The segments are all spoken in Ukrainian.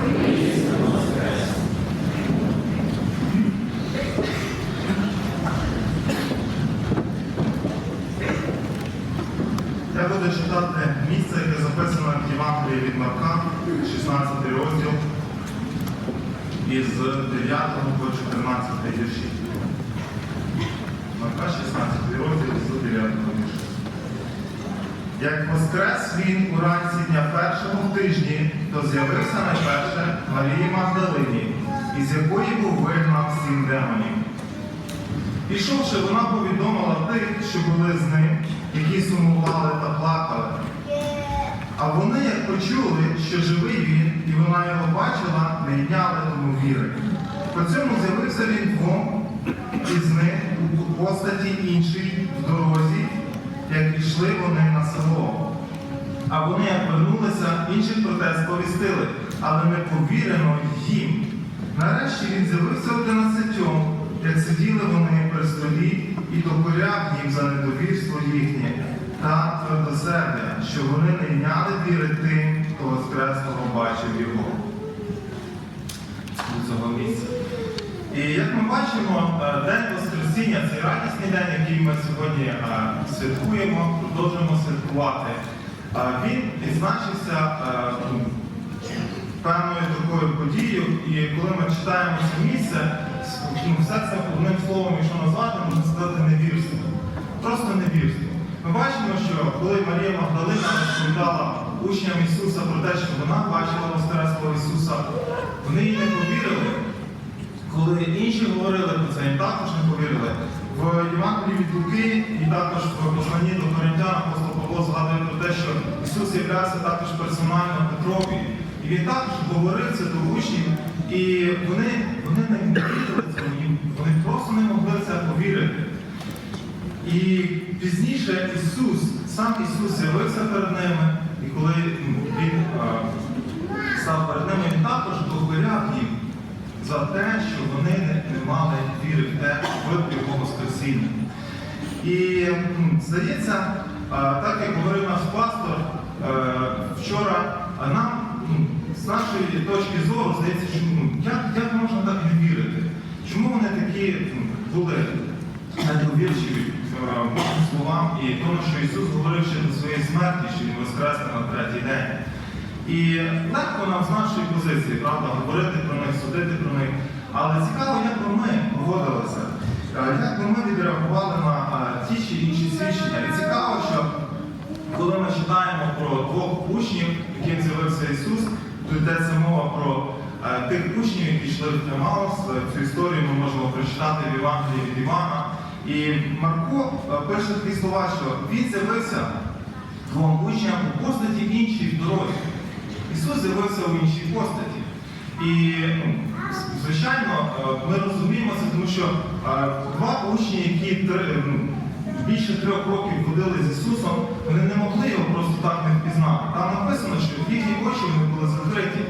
Я буду читати місце, яке записано в Євангелії від Марка, 16 розділ, із 9 по 14 вірші. Марка 16 розділ з 9 вірша. Як воскрес він уранці дня першого тижні, то з'явився найперше Марії Магдалині, із якої був вигнав сім демонів. Пішовши, вона повідомила тих, що були з ним, які сумували та плакали. А вони, як почули, що живий він, і вона його бачила, не йняли тому віри. По цьому з'явився він двом із них у постаті іншій в дорозі, як пішли вони на село. А вони, як вернулися, інших про те сповістили, але не повірено їм. Нарешті він з'явився одинадцятьом, як сиділи вони при столі, і докоряв їм за недовірство їхнє та твердосердя, що вони не йняли віри тим, хто воскреслого бачив його. Цього місця. І як ми бачимо, е, День Воскресіння це радісний день, який ми сьогодні е, святкуємо, продовжуємо святкувати. Е, Він відзначився е, певною такою подією, і коли ми читаємо це місце, ну, все це одним словом, якщо назвати, можна сказати невірство. Просто невірство. Ми бачимо, що коли Марія Магдалина розповідала учням Ісуса про те, що вона бачила Воскреслого Ісуса, вони їй не повірили. Коли інші говорили про це, їм також не повірили. В Євангелії від Луки і також в посланні до Коринтян апостол Павло згадує про те, що Ісус являвся також персонально Петрові. І він також говорив це до учнів, і вони, вони не вірили цьому, їм- вони просто не могли в це повірити. І пізніше Ісус, сам Ісус з'явився перед ними, і коли Він е, став перед ними, Він також докоряв їм за те, що вони не, не мали віри в те, в Його Воскресіння. І здається, так як говорив наш пастор е, вчора, нам з нашої точки зору здається, що як, як можна так не вірити? Чому вони такі були недовірчиві е, словам і тому, що Ісус говорив ще до своєї смерті, що Він воскресне на третій день. І легко нам з нашої позиції, правда, говорити про них, судити про них. Але цікаво, як би ми поводилися, е, як би ми відреагували на е, ті чи інші свідчення. І цікаво, що коли ми читаємо про двох учнів, яким з'явився Ісус, то йдеться мова про е, тих учнів, які йшли в Тримаус. Цю історію ми можемо прочитати в Євангелії від Івана. І Марко пише такі слова, що він з'явився двом учням у постаті іншій в дорозі. Ісус з'явився у іншій постаті. І, ну, звичайно, е, ми розуміємо це, тому що е, два учні, які ну, більше трьох років ходили з Ісусом, вони не могли його просто так не впізнати. Там написано, що їхні очі були закриті.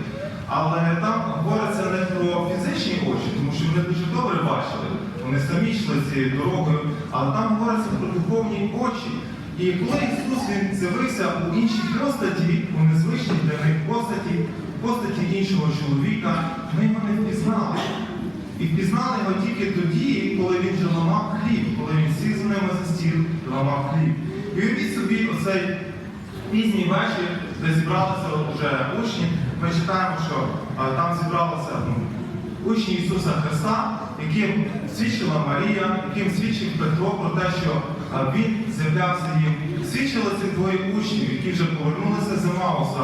Але там говориться не про фізичні очі, тому що вони дуже добре бачили. Вони самі йшли цією дорогою, але там говориться про духовні очі. І коли Ісус він з'явився у іншій постаті, у незвичній для них постаті, постаті іншого чоловіка, ми його не впізнали. І впізнали його тільки тоді, коли він вже ламав хліб, коли він сів з ними за стіл ламав хліб. І уявіть собі оцей пізній вечір, де зібралися вже учні, ми читаємо, що а, там зібралися ну, учні Ісуса Христа, яким свідчила Марія, яким свідчив Петро про те, що Він з'являвся їм. Свідчили цих двоє учнів, які вже повернулися з Емауса.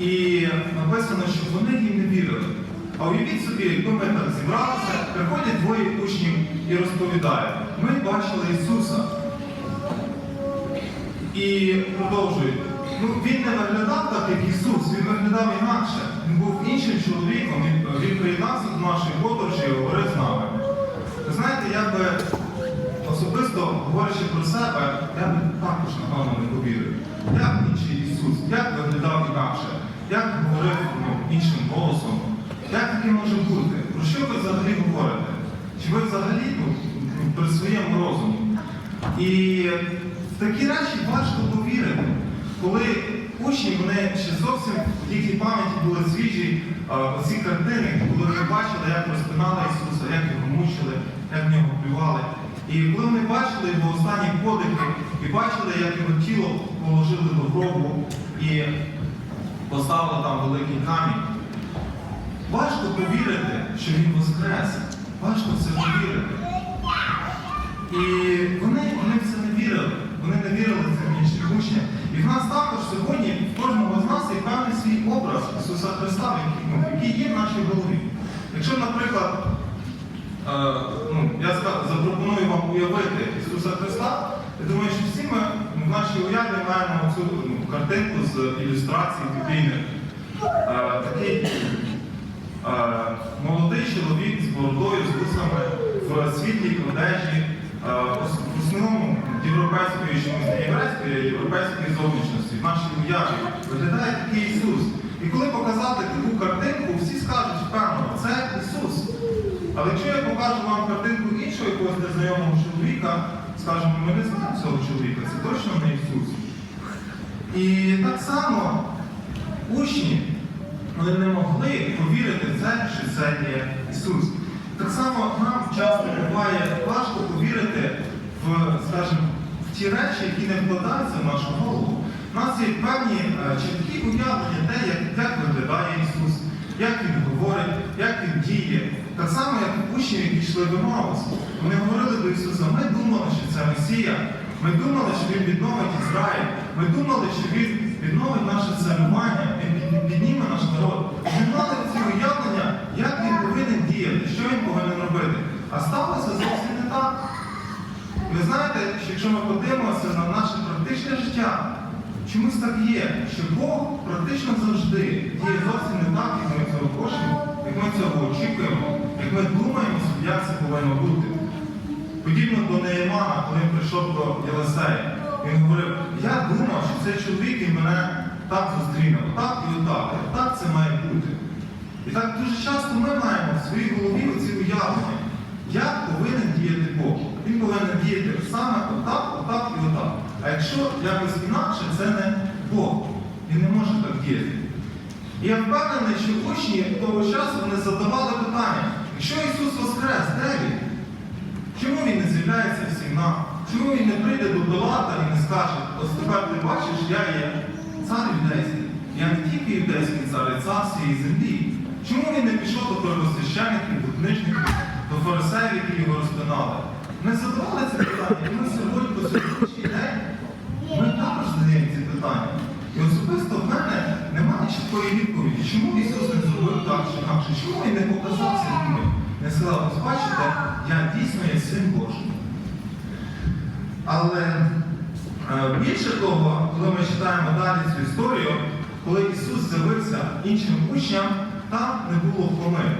І написано, що вони їм не вірили. А уявіть собі, якби ми так зібралися, приходять двоє учнів і розповідають, ми бачили Ісуса. І продовжують. Ну, він не виглядав так, як Ісус, він виглядав інакше. Він був іншим чоловіком, він, він приєднався до нашої подорожі і говорив з нами. Ви знаєте, я би особисто говорячи про себе, я б також, напевно, не повірив. Як інший Ісус, як виглядав інакше, як говорив ну, іншим голосом, як таке може бути? Про що ви взагалі говорите? Чи ви взагалі ну, при своєму розумі? І в такі речі важко повірити, коли учні, вони ще зовсім в їхній пам'яті були свіжі оці картини, коли вони бачили, як розпинали Ісуса, як його мучили, як в нього плювали. І коли вони бачили його останні подихи, і бачили, як його тіло положили до гробу і поставили там великий камінь, важко повірити, що він воскрес. Важко в це повірити. І вони, вони в це не вірили. Вони не вірили цим іншим учням. І в нас також сьогодні в кожного з нас є певний свій образ Ісуса Христа, який, ну, є в нашій голові. Якщо, наприклад, е, я запропоную вам уявити Ісуса Христа, я думаю, що всі ми в нашій уяві маємо цю ну, картинку з ілюстрацій біблійних. Е, такий е, молодий чоловік з бородою, з вусами в світлій одежі, е, в основному європейської, єврейської, європейської зовнішності, в нашій уяві виглядає такий Ісус. І коли показати таку картинку, всі скажуть, певно, це. Але якщо я покажу вам картинку іншого якогось незнайомого чоловіка, скажемо, ми не знаємо цього чоловіка, це точно не Ісус. І так само учні вони не могли повірити в це, що це є Ісус. Так само нам часто буває важко повірити в, скажімо, в ті речі, які не вкладаються в нашу голову. У нас є певні е, чіткі уявлення те, як, як виглядає Ісус, як Він говорить, як Він діє. Так само, як учні, які йшли в Емаус. Вони говорили до Ісуса, ми думали, що це Месія. Ми думали, що Він відновить Ізраїль. Ми думали, що Він відновить наше царювання, Він підніме наш народ. Ми мали ці уявлення, як він повинен діяти, що він повинен робити. А сталося зовсім не так. Ви знаєте, що якщо ми подивимося на наше практичне життя, чомусь так є, що Бог практично завжди діє зовсім не так, як ми цього хочемо, ми цього очікуємо, як ми думаємо, як це повинно бути. Подібно до Неємана, коли він прийшов до Єлисея. Він говорив, я думав, що цей чоловік він мене так зустріне, отак і отак, і отак це має бути. І так дуже часто ми маємо в своїй голові оці уявлення, як повинен діяти Бог. Він повинен діяти саме отак, отак і отак. А якщо якось інакше, це не Бог. Він не може так діяти. Я впевнений, що учні того часу вони задавали питання, якщо Ісус Воскрес, де він? Чому він не з'являється всім нам? Чому він не прийде до Пилата і не скаже, ось тепер ти бачиш, я є цар юдейський. Я не тільки юдейський цар, я цар всієї землі. Чому він не пішов до первосвященників, до книжників, до фарисеїв, які його розпинали? Ми задавали ці питання, і ми сьогодні по сьогоднішній день ми також задаємо ці питання. І особисто в мене чіткої відповіді, чому Ісус не зробив так чи інакше, чому він не показався людьми. Не сказав, ось бачите, я дійсно є син Божий. Але е, більше того, коли ми читаємо далі цю історію, коли Ісус з'явився іншим учням, там не було Хоми.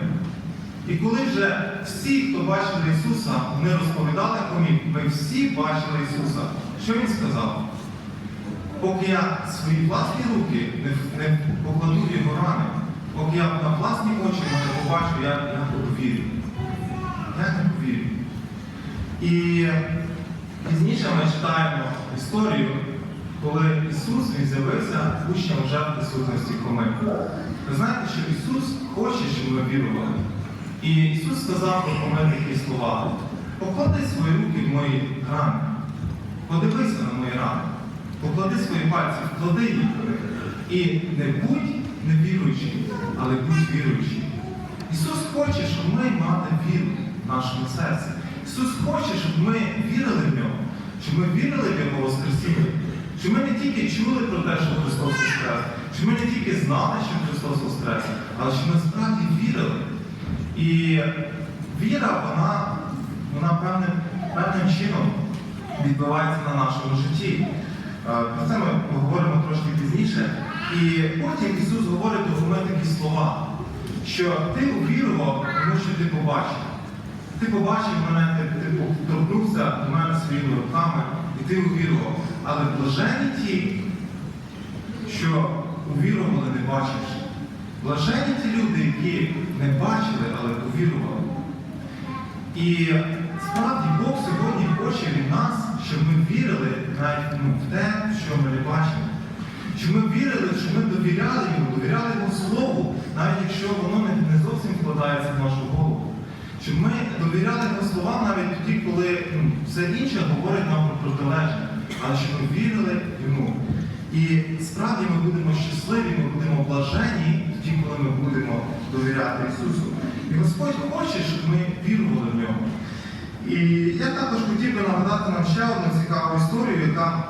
І коли вже всі, хто бачили Ісуса, вони розповідали Хомі, ми всі бачили Ісуса. Що Він сказав? Поки я свої власні руки не, не покладу його рани, поки я на власні очі не побачу, я, повірю. Я не повірю. І пізніше ми читаємо історію, коли Ісус він з'явився учням вже в присутності Хоми. Ви знаєте, що Ісус хоче, щоб ми вірували. І Ісус сказав про Хоми такі слова. Поклади свої руки в мої рани. Подивися на мої рани. Поклади свої пальці, вклади їх. І не будь невіруючим, але будь віруючим. Ісус хоче, щоб ми мали віру в нашому серці. Ісус хоче, щоб ми вірили в нього, щоб ми вірили в Його Воскресіння, щоб ми не тільки чули про те, що Христос Воскрес, щоб ми не тільки знали, що Христос Воскрес, але щоб ми справді вірили. І віра, вона, вона певним, певним чином відбувається на нашому житті. Про це ми поговоримо трошки пізніше. І потім Ісус говорить до Хоми такі слова, що ти увірував, тому що ти побачив. Ти побачив мене, ти, ти торкнувся до мене своїми руками, і ти увірував. Але блажені ті, що увірували, не бачивши. Блажені ті люди, які не бачили, але увірували. І справді Бог сьогодні хоче від нас, щоб ми вірили навіть ну, в те, що ми не бачимо. щоб ми вірили, щоб ми довіряли йому, довіряли йому слову, навіть якщо воно не, зовсім вкладається в нашу голову. Щоб ми довіряли його словам навіть тоді, коли ну, все інше говорить нам про протилежне, але щоб ми вірили йому. І справді ми будемо щасливі, ми будемо блажені тоді, коли ми будемо довіряти Ісусу. Господь хоче, щоб ми вірували в нього. І я також хотів би нагадати нам ще одну цікаву історію, яка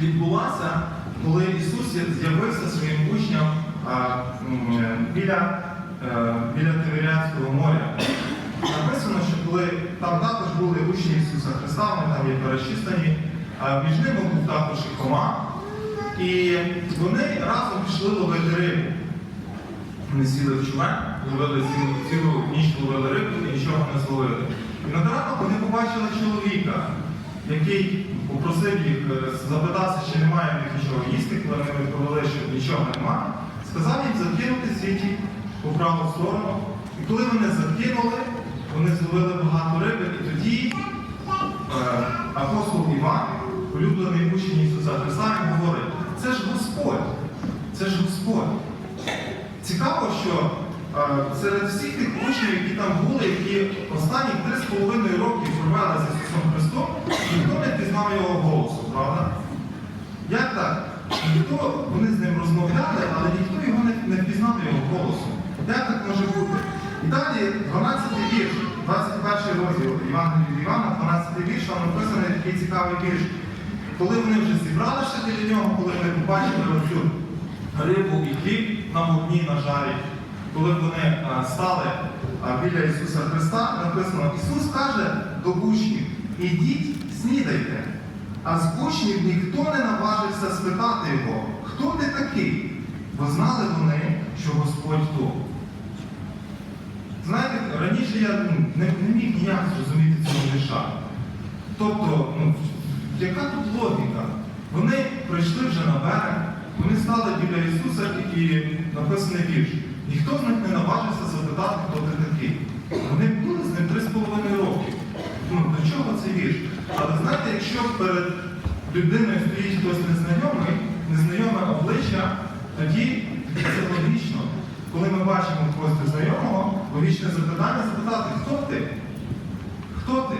відбулася, коли Ісус з'явився своїм учням а, е, біля, е, біля Тиверіанського моря. Написано, що коли там також були учні Ісуса Христа, вони там є перечислені, а між ними був також і Хома. І вони разом пішли ловити рибу. Вони сіли в човен, ловили цілу, цілу ніч ловили рибу і нічого не зловили. І на ранок вони побачили чоловіка, який попросив їх е, запитатися, чи немає в них нічого їсти, коли вони відповіли, що нічого немає. Сказав їм закинути сіті по праву сторону. І коли вони закинули, вони зловили багато риби, і тоді е, апостол Іван, улюблений учень Ісуса Христа, він говорить, це ж Господь, це ж Господь. Цікаво, що серед всіх тих учнів, які там були, які останні 3,5 роки провели з Ісусом Христом, ніхто не пізнав його голосу, правда? Як так? Ніхто, вони з ним розмовляли, але ніхто його не, не впізнав його голосу. Як так може бути? І далі 12 вірш, 21 розділ Івана Івана, 12 вірш, там написаний такий цікавий вірш. Коли вони вже зібралися біля нього, коли вони побачили оцю рибу і хліб на вогні на жарі, коли вони стали біля Ісуса Христа, написано, Ісус каже до учнів, ідіть, снідайте. А з учнів ніхто не наважився спитати його, хто ти такий? Бо знали вони, що Господь то. Знаєте, раніше я не, не міг ніяк зрозуміти цього вірша. Тобто, ну, яка тут логіка? Вони прийшли вже на берег, вони стали біля Ісуса і написаний вірш. Ніхто з них не наважився запитати, хто ти такий. Вони були з ним 3,5 роки. Ну, до чого цей вірш? Але знаєте, якщо перед людиною стоїть хтось незнайомий, незнайоме обличчя, тоді це логічно. Коли ми бачимо когось незнайомого, логічне запитання запитати, хто ти? Хто ти?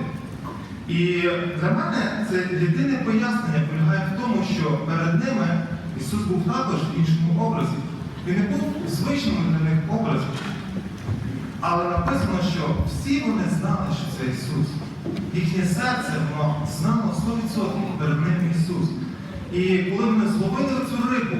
І для мене це єдине пояснення полягає в тому, що перед ними Ісус був також в іншому образі. Він не був у звичному для них образі. Але написано, що всі вони знали, що це Ісус. Їхнє серце воно знало 100% перед ним Ісус. І коли вони зловили цю рибу,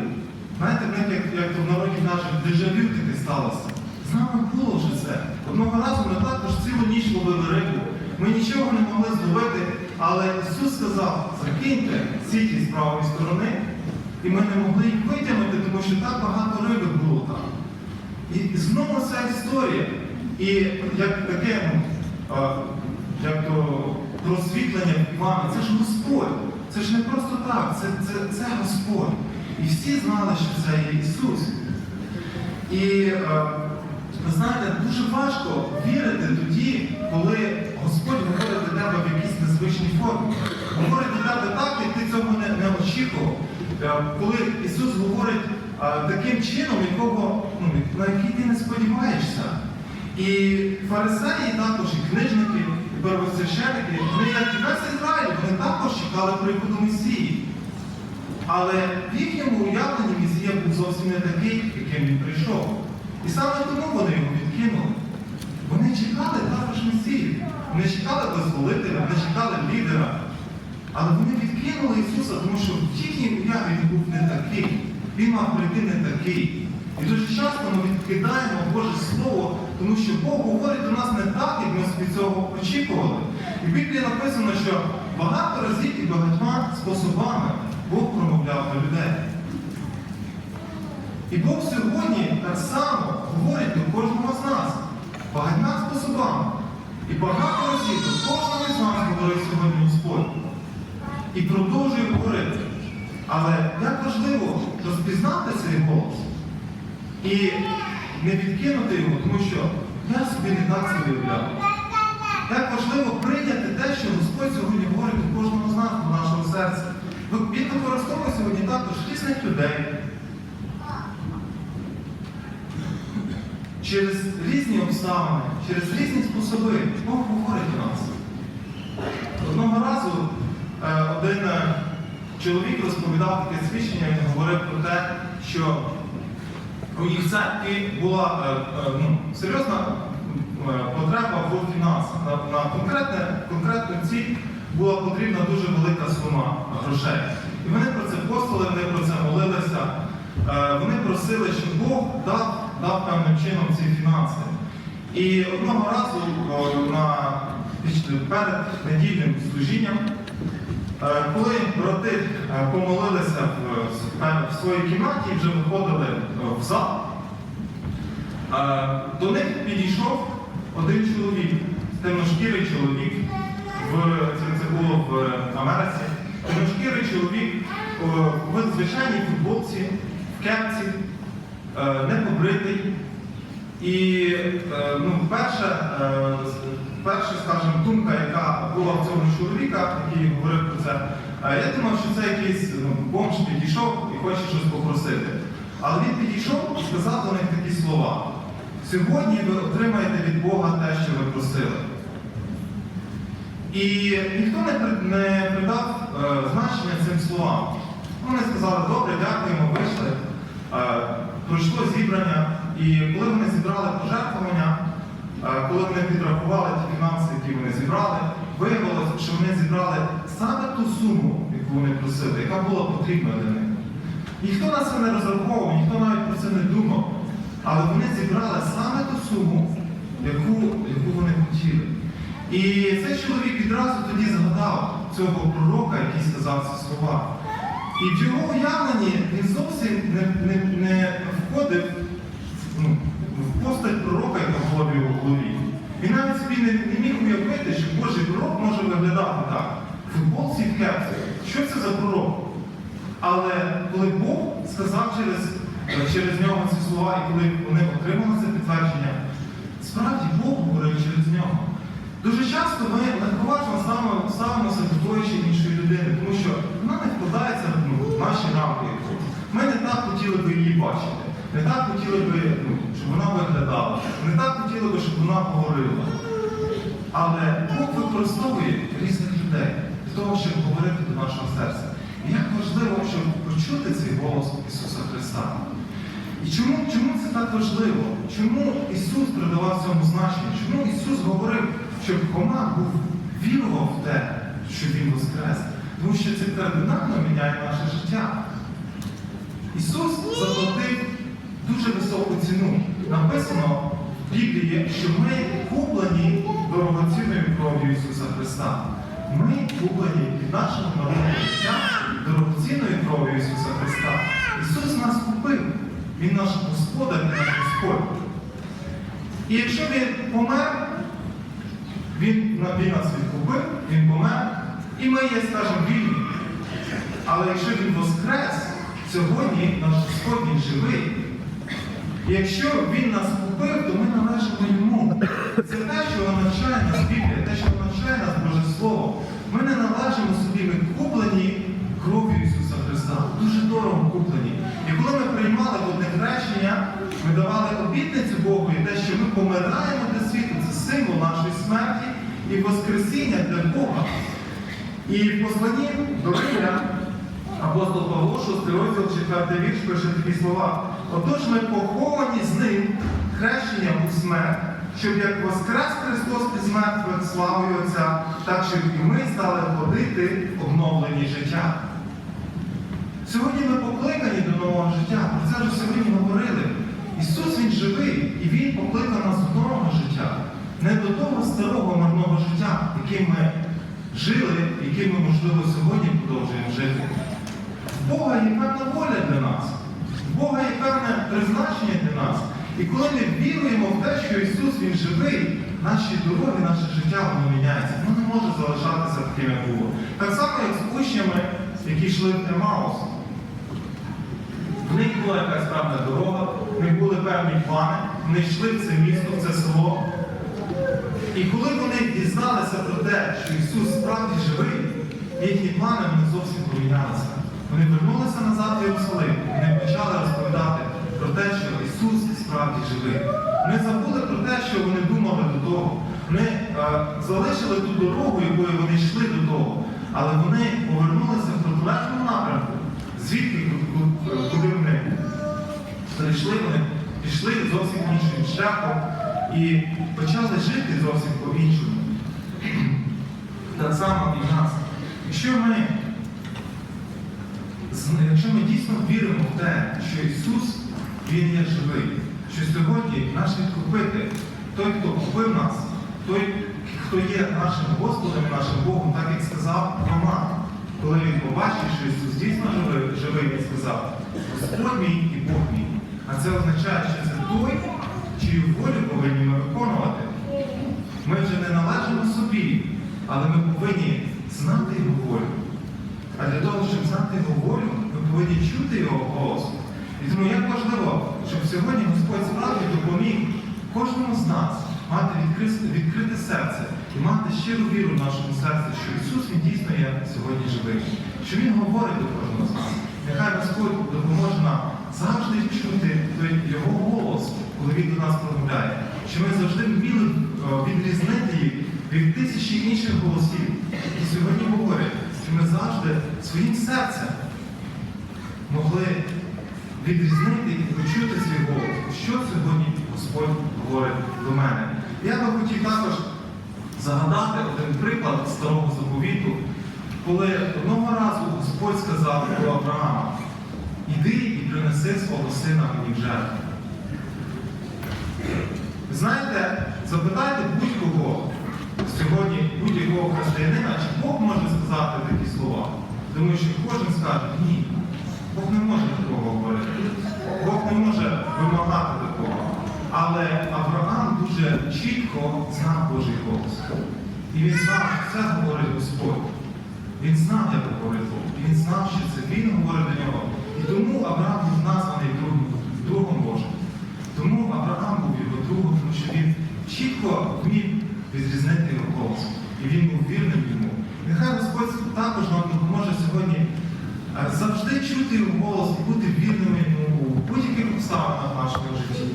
знаєте, в них, як, як в народі кажуть, дежавю таке сталося. З нами було вже це. Одного разу ми також цілу ніч ловили рибу. Ми нічого не могли зловити, але Ісус сказав, закиньте сіті з правої сторони, і ми не могли їх витягнути, тому що так багато риби було там. І знову ця історія. І як таке, ну, як то просвітлення вами, це ж Господь. Це ж не просто так, це, це, це Господь. І всі знали, що це Ісус. І ви знаєте, дуже важко вірити тоді, коли Господь говорить до тебе в якійсь незвичній формі. Говорить до тебе так, як ти цього не, не очікував. Е, Коли Ісус говорить е, таким чином, якого, ну, на який ти не сподіваєшся. І фарисеї також, і книжники, і первосвященники, вони, як і весь Ізраїль, вони також чекали приходу Месії. Але в їхньому уявленні Месія був зовсім не такий, яким він прийшов. І саме тому вони його відкинули. Вони чекали також Месію. Вони чекали визволителя, вони чекали лідера. Але вони відкинули Ісуса, тому що в їхній уяві він був не такий. Він мав прийти не такий. І дуже часто ми відкидаємо Боже Слово, тому що Бог говорить до нас не так, як ми собі цього очікували. І в Біблії написано, що багато разів і багатьма способами Бог промовляв до людей. І Бог сьогодні так само говорить до кожного з нас багатьма способами. І багато разів до кожного з нас говорить сьогодні Господь. І продовжує говорити. Але як важливо розпізнати цей голос і не відкинути його, тому що я собі не так це виявляв. Як важливо прийняти те, що Господь сьогодні говорить до кожного з нас, до нашого серця. Він використовує сьогодні також різних людей, через різні обставини, через різні способи Бог говорить до нас. Одного разу е, один е, чоловік розповідав таке свідчення, він говорив про те, що у їх церкві була е, ну, серйозна потреба в фінансах. На, на конкретну ціль була потрібна дуже велика сума грошей. І вони про це постили, вони про це молилися. Вони просили, щоб Бог дав, дав певним чином ці фінанси. І одного разу на, перед недільним служінням Е, Коли брати е, помолилися в, в своїй кімнаті і вже виходили в зал, е, до них підійшов один чоловік, темношкірий чоловік, в, це було в Америці, темношкірий чоловік в звичайній футболці, в кепці, е, не побритий. І е, ну, перша, е, перша, скажімо, думка, яка була в цьому чоловіка, який говорив про це, я думав, що це якийсь ну, бомж підійшов і хоче щось попросити. Але він підійшов і сказав до них такі слова. Сьогодні ви отримаєте від Бога те, що ви просили. І ніхто не, придав значення цим словам. Вони сказали, добре, дякуємо, вийшли. Пройшло зібрання, і коли вони зібрали пожертвування, е, коли вони підрахували ті фінанси, які вони зібрали, виявилося, що вони зібрали саме ту суму, яку вони просили, яка була потрібна для них. Ніхто на це не розраховував, ніхто навіть про це не думав. Але вони зібрали саме ту суму, яку, яку вони хотіли. І цей чоловік відразу тоді згадав цього пророка, який сказав ці слова. І в його уявленні він зовсім не, не, не входив ну, в постать пророка, яка була в його голові. Він навіть собі не, не міг уявити, що Божий пророк може виглядати так. І в кепці. Що це за пророк? Але коли Бог сказав через, через нього ці слова, і коли вони отримали це підтвердження, справді Бог говорив через нього. Дуже часто ми легковажно ставимо- ставимося до тої чи іншої людини, тому що вона не вкладається ну, в наші рамки. Ми не так хотіли би її бачити, не так хотіли би, ну, щоб вона виглядала, не так хотіли би, щоб вона говорила. Але Бог використовує різних людей для того, щоб говорити до нашого серця. І як важливо, щоб почути цей голос Ісуса Христа. І чому, чому це так важливо? Чому Ісус придавав цьому значення? Чому Ісус говорив, щоб Хома був вірував в те, що Він воскрес? Тому що це кардинально міняє наше життя. Ісус заплатив дуже високу ціну. Написано в Біблії, що ми куплені дорогоцінною кров'ю Ісуса Христа. Ми куплені від нашого народного життя дорогоцінною кров'ю Ісуса Христа. Ісус нас купив. Він наш Господар, Він наш Господь. І якщо Він помер, Він, він нас відкупив, Він помер, і ми є, скажімо, вільні. Але якщо він воскрес, сьогодні наш Господь він живий. І якщо він нас купив, то ми належимо йому. Це те, що навчає нас Біблія, те, що навчає нас Боже Слово. Ми не належимо собі, ми куплені кров'ю Ісуса Христа. Дуже дорого куплені. І коли ми приймали одне хрещення, ми давали обітницю Богу і те, що ми помираємо для світу, це символ нашої смерті і Воскресіння для Бога. І в посланні до Римлян апостол Павло, 6 розділ, 4 вірш, пише такі слова. Отож ми поховані з ним хрещенням у смерть, щоб як воскрес Христос із мертвих славою Отця, так щоб і ми стали ходити в обновлені життя. Сьогодні ми покликані до нового життя. Про це вже сьогодні говорили. Ісус Він живий, і Він покликав нас до нового життя. Не до того старого марного життя, яким ми жили, яким ми, можливо, сьогодні продовжуємо жити. В Бога є певна воля для нас, в Бога є певне призначення для нас. І коли ми віруємо в те, що Ісус Він живий, наші дороги, наше життя воно міняється. Воно не може залишатися таким, як було. Так само, як з учнями, які йшли в Емаус. В них була якась певна дорога, в них були певні плани, вони йшли в це місто, в це село. І коли вони дізналися про те, що Ісус справді живий, їхні плани вони зовсім помінялися. Вони вернулися назад в Єрусалим. Вони почали розповідати про те, що Ісус справді живий. Вони забули про те, що вони думали до того. Вони е, залишили ту дорогу, якою вони йшли до того, але вони повернулися в протилежному напрямку, звідки ку- ку- куди вони перейшли, вони пішли зовсім іншим шляхом і почали жити зовсім по-іншому. Так само і в нас. Якщо ми, якщо ми дійсно віримо в те, що Ісус Він є живий, що сьогодні наш відкупитель, той, хто купив нас, той, хто є нашим Господом, нашим Богом, так як сказав Роман, коли він побачив, що Ісус дійсно живий, живий він сказав, Господь мій і Бог мій. А це означає, що це той, чию волю повинні ми виконувати. Ми вже не належимо собі, але ми повинні знати його волю. А для того, щоб знати його волю, ми повинні чути його голос. І тому як важливо, щоб сьогодні Господь справді допоміг кожному з нас мати відкрите, відкрите серце і мати щиру віру в нашому серці, що Ісус Він дійсно є сьогодні живий, що Він говорить до кожного з нас. Нехай Господь допоможе нам завжди чути той Його голос, коли Він до нас промовляє, що ми завжди вміли е, відрізнити їх від тисячі інших голосів, які сьогодні говорять, що ми завжди своїм серцем могли відрізнити і почути свій голос, що сьогодні Господь говорить до мене. Я би хотів також загадати один приклад старого заповіту, коли одного разу Господь сказав до Авраама, іди і принеси свого сина мені в жертву. Знаєте, запитайте будь-кого сьогодні, будь-якого християнина, чи Бог може сказати такі слова. Думаю, що кожен скаже, ні, Бог не може такого говорити. Бог не може вимагати такого. Але Авраам дуже чітко знав Божий голос. І він знав, що це говорить Господь. Він знав, як говорить Бог. Він знав, що це він говорить до нього. І тому Авраам був названий другом Божим. Тому Авраам був його тому що він чітко вмів відрізнити його голос. І він був вірним йому. Нехай Господь також нам допоможе сьогодні е, завжди чути його голос і бути вірними йому у будь-яких обставинах в нашому житті.